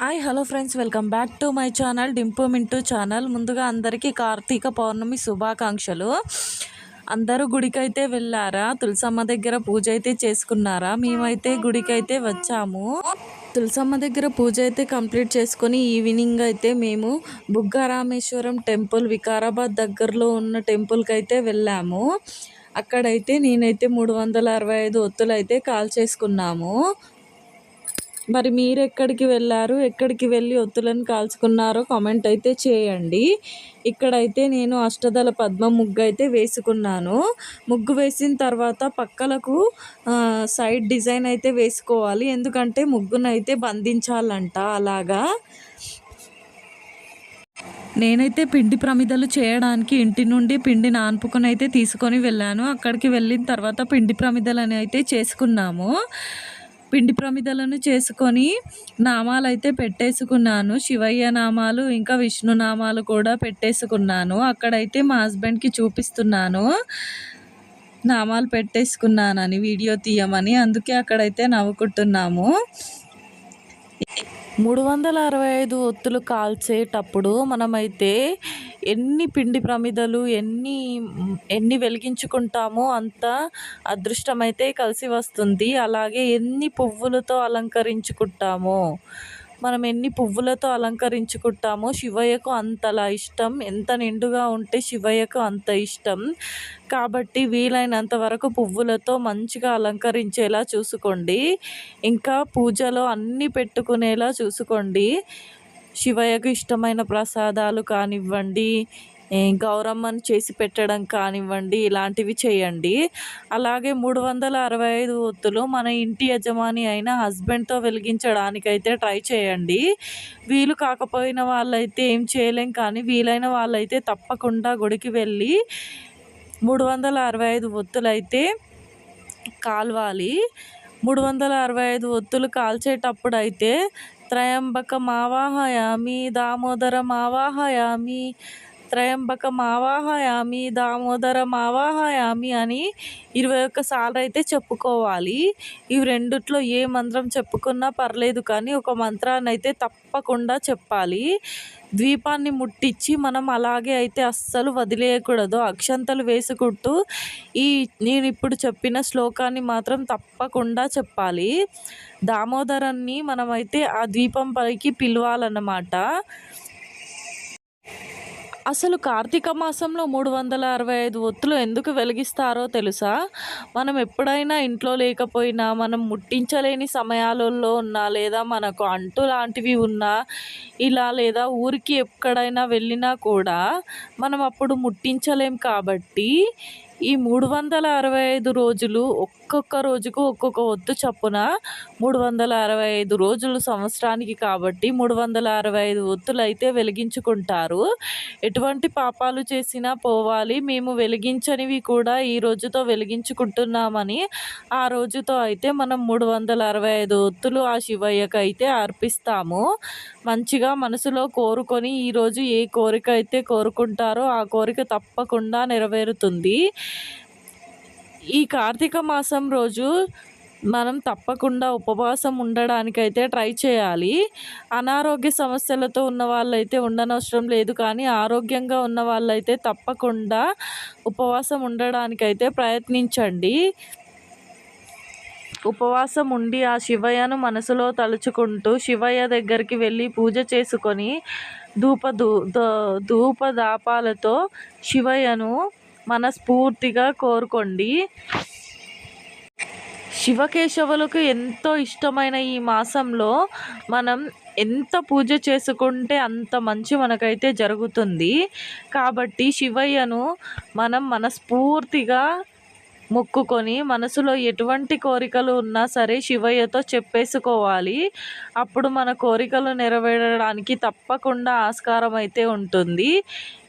Hi hello friends welcome back to my channel Dimpu Mintu channel. ముందుగా అందరికీ కార్తీక పౌర్ణమి శుభాకాంక్షలు. అందరూ గుడికైతే వెళ్ళారా? తులసమ్మ దగ్గర పూజ అయితే చేసుకున్నారా? మేమైతే గుడికైతే వచ్చాము. తులసమ్మ దగ్గర పూజ అయితే కంప్లీట్ చేసుకొని ఈవినింగ్ అయితే మేము బుగ్గరామేశ్వరం టెంపుల్ వికారాబాద్ దగ్గరలో ఉన్న టెంపుల్కి అయితే వెళ్ళాము. అక్కడైతే నేనైతే మూడు వందల అరవై ఐదు ఒత్తులు అయితే కాల్ చేసుకున్నాము మరి మీరు ఎక్కడికి వెళ్ళారు? ఎక్కడికి వెళ్ళి ఒత్తులను కాల్చుకున్నారో కామెంట్ అయితే చేయండి. ఇక్కడైతే నేను అష్టదళ పద్మ ముగ్గు అయితే వేసుకున్నాను. ముగ్గు వేసిన తర్వాత పక్కలకు సైడ్ డిజైన్ అయితే వేసుకోవాలి. ఎందుకంటే ముగ్గునైతే బంధించాలంట అలాగా. నేనైతే పిండి ప్రమిదలు చేయడానికి ఇంటి నుండి పిండి నాన్పుకొని అయితే తీసుకొని వెళ్ళాను. అక్కడికి వెళ్ళిన తర్వాత పిండి ప్రమిదలు అయితే చేసుకున్నాము. పిండి ప్రమిదలను చేసుకొని నామాలు అయితే పెట్టేసుకున్నాను. శివయ్య నామాలు ఇంకా విష్ణు నామాలు కూడా పెట్టేసుకున్నాను. అక్కడైతే మా హస్బెండ్కి చూపిస్తున్నాను. నామాలు పెట్టేసుకున్నానని వీడియో తీయమని. అందుకే అక్కడైతే నవ్వుకుంటున్నాము. మూడు వందల అరవై ఐదు ఒత్తులు కాల్చేటప్పుడు మనమైతే ఎన్ని పిండి ప్రమిదలు ఎన్ని ఎన్ని వెలిగించుకుంటామో అంత అదృష్టమైతే కలిసి వస్తుంది. అలాగే ఎన్ని పువ్వులతో అలంకరించుకుంటామో మనం ఎన్ని పువ్వులతో అలంకరించుకుంటామో శివయ్యకు అంతలా ఇష్టం. ఎంత నిండుగా ఉంటే శివయ్యకు అంత ఇష్టం. కాబట్టి వీలైనంత వరకు పువ్వులతో మంచిగా అలంకరించేలా చూసుకోండి. ఇంకా పూజలో అన్నీ పెట్టుకునేలా చూసుకోండి. శివయ్యకు ఇష్టమైన ప్రసాదాలు కానివ్వండి గౌరమ్మను చేసి పెట్టడం కానివ్వండి ఇలాంటివి చేయండి. అలాగే మూడు వందల అరవై ఐదు ఒత్తులు మన ఇంటి యజమాని అయిన హస్బెండ్తో వెలిగించడానికైతే ట్రై చేయండి. వీలు కాకపోయిన వాళ్ళైతే ఏం చేయలేం కానీ వీలైన వాళ్ళైతే తప్పకుండా గుడికి వెళ్ళి మూడు వందల అరవై ఐదు ఒత్తులు అయితే కాల్వాలి. మూడు వందల అరవై ఐదు ఒత్తులు కాల్చేటప్పుడు అయితే త్రయంబకం ఆవాహయామి దామోదరం ఆవాహయామి త్రయంబకం ఆవాహయామి దామోదరం ఆవాహయామి అని ఇరవై ఒక్కసార్లు అయితే చెప్పుకోవాలి. ఇవి రెండిట్లో ఏ మంత్రం చెప్పుకున్నా పర్లేదు కానీ ఒక మంత్రాన్ని అయితే తప్పకుండా చెప్పాలి. ద్వీపాన్ని ముట్టించి మనం అలాగే అయితే అస్సలు వదిలేయకూడదు. అక్షంతలు వేసుకుంటూ ఈ నేను ఇప్పుడు చెప్పిన శ్లోకాన్ని మాత్రం తప్పకుండా చెప్పాలి. దామోదరాన్ని మనమైతే ఆ ద్వీపం పైకి పిలవాలన్నమాట. అసలు కార్తీక మాసంలో మూడు వందల అరవై ఐదు ఒత్తులు ఎందుకు వెలిగిస్తారో తెలుసా? మనం ఎప్పుడైనా ఇంట్లో లేకపోయినా మనం ముట్టించలేని సమయాలలో ఉన్నా లేదా మనకు అంటు లాంటివి ఉన్నా ఇలా లేదా ఊరికి ఎక్కడైనా వెళ్ళినా కూడా మనం అప్పుడు ముట్టించలేం కాబట్టి ఈ మూడు వందల అరవై ఐదు రోజులు ఒక్కొక్క రోజుకు ఒక్కొక్క ఒత్తు చొప్పున మూడు వందల అరవై ఐదు రోజులు సంవత్సరానికి కాబట్టి మూడు వందల అరవై ఐదు ఒత్తులు అయితే వెలిగించుకుంటారు. ఎటువంటి పాపాలు చేసినా పోవాలి. మేము వెలిగించనివి కూడా ఈ రోజుతో వెలిగించుకుంటున్నామని ఆ రోజుతో అయితే మనం మూడు వందల అరవై ఐదు ఒత్తులు ఆ శివయ్యకు అయితే అర్పిస్తాము. మంచిగా మనసులో కోరుకొని ఈరోజు ఏ కోరిక అయితే కోరుకుంటారో ఆ కోరిక తప్పకుండా నెరవేరుతుంది. ఈ కార్తీక మాసం రోజు మనం తప్పకుండా ఉపవాసం ఉండడానికైతే ట్రై చేయాలి. అనారోగ్య సమస్యలతో ఉన్న వాళ్ళైతే ఉండనవసరం లేదు కానీ ఆరోగ్యంగా ఉన్న వాళ్ళైతే తప్పకుండా ఉపవాసం ఉండడానికైతే ప్రయత్నించండి. ఉపవాసం ఉండి ఆ శివయ్యను మనసులో తలుచుకుంటూ శివయ్య దగ్గరికి వెళ్ళి పూజ చేసుకొని ధూప ధూ ధూప దాపాలతో శివయ్యను మనస్ఫూర్తిగా కోరుకోండి. శివకేశవులకు ఎంతో ఇష్టమైన ఈ మాసంలో మనం ఎంత పూజ చేసుకుంటే అంత మంచి మనకైతే జరుగుతుంది. కాబట్టి శివయ్యను మనం మనస్ఫూర్తిగా మొక్కుకొని మనసులో ఎటువంటి కోరికలు ఉన్నా సరే శివయ్యతో చెప్పేసుకోవాలి. అప్పుడు మన కోరికలు నెరవేరడానికి తప్పకుండా ఆస్కారం అయితే ఉంటుంది.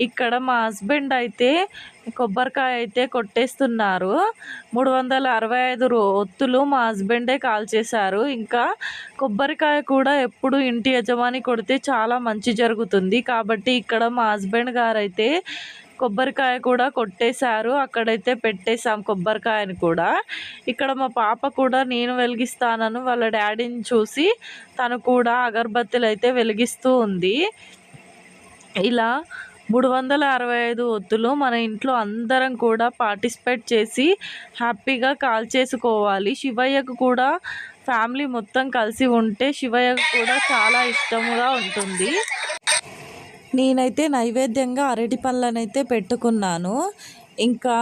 ఇక్కడ మా హస్బెండ్ అయితే కొబ్బరికాయ అయితే కొట్టేస్తున్నారు. మూడు వందల అరవై ఐదు ఒత్తులు మా హస్బెండే కాల్ చేశారు. ఇంకా కొబ్బరికాయ కూడా ఎప్పుడు ఇంటి యజమాని కొడితే చాలా మంచి జరుగుతుంది. కాబట్టి ఇక్కడ మా హస్బెండ్ గారు అయితే కొబ్బరికాయ కూడా కొట్టేశారు. అక్కడైతే పెట్టేశాం కొబ్బరికాయని కూడా. ఇక్కడ మా పాప కూడా నేను వెలిగిస్తానను వాళ్ళ డాడీని చూసి తను కూడా అగరబత్తులు అయితే వెలిగిస్తూ ఉంది. ఇలా మూడు వందల అరవై ఐదు ఒత్తులు మన ఇంట్లో అందరం కూడా పార్టిసిపేట్ చేసి హ్యాపీగా కాల్ చేసుకోవాలి. శివయ్యకు కూడా ఫ్యామిలీ మొత్తం కలిసి ఉంటే శివయ్యకు కూడా చాలా ఇష్టముగా ఉంటుంది. నేనైతే నైవేద్యంగా అరటి పళ్ళనైతే పెట్టుకున్నాను. ఇంకా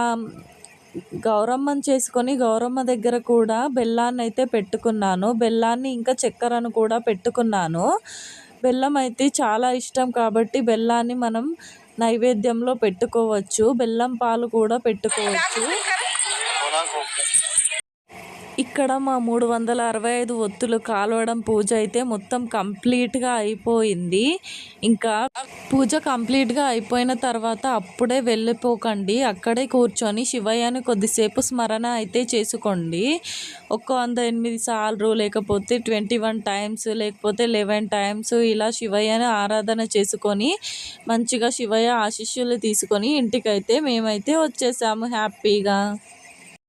గౌరమ్మని చేసుకొని గౌరమ్మ దగ్గర కూడా బెల్లాన్ని అయితే పెట్టుకున్నాను. బెల్లాన్ని ఇంకా చక్కెరను కూడా పెట్టుకున్నాను. బెల్లం అయితే చాలా ఇష్టం కాబట్టి బెల్లాన్ని మనం నైవేద్యంలో పెట్టుకోవచ్చు. బెల్లం పాలు కూడా పెట్టుకోవచ్చు. ఇక్కడ మా మూడు వందల అరవై ఐదు ఒత్తులు కాలవడం పూజ అయితే మొత్తం కంప్లీట్గా అయిపోయింది. ఇంకా పూజ కంప్లీట్గా అయిపోయిన తర్వాత అప్పుడే వెళ్ళిపోకండి. అక్కడే కూర్చొని శివయ్యని కొద్దిసేపు స్మరణ అయితే చేసుకోండి. ఒక్క వంద ఎనిమిది సార్లు లేకపోతే ట్వంటీ వన్ టైమ్స్ లేకపోతే లెవెన్ టైమ్స్ ఇలా శివయ్యని ఆరాధన చేసుకొని మంచిగా శివయ్య ఆశీస్సులు తీసుకొని ఇంటికైతే మేమైతే వచ్చేసాము హ్యాపీగా.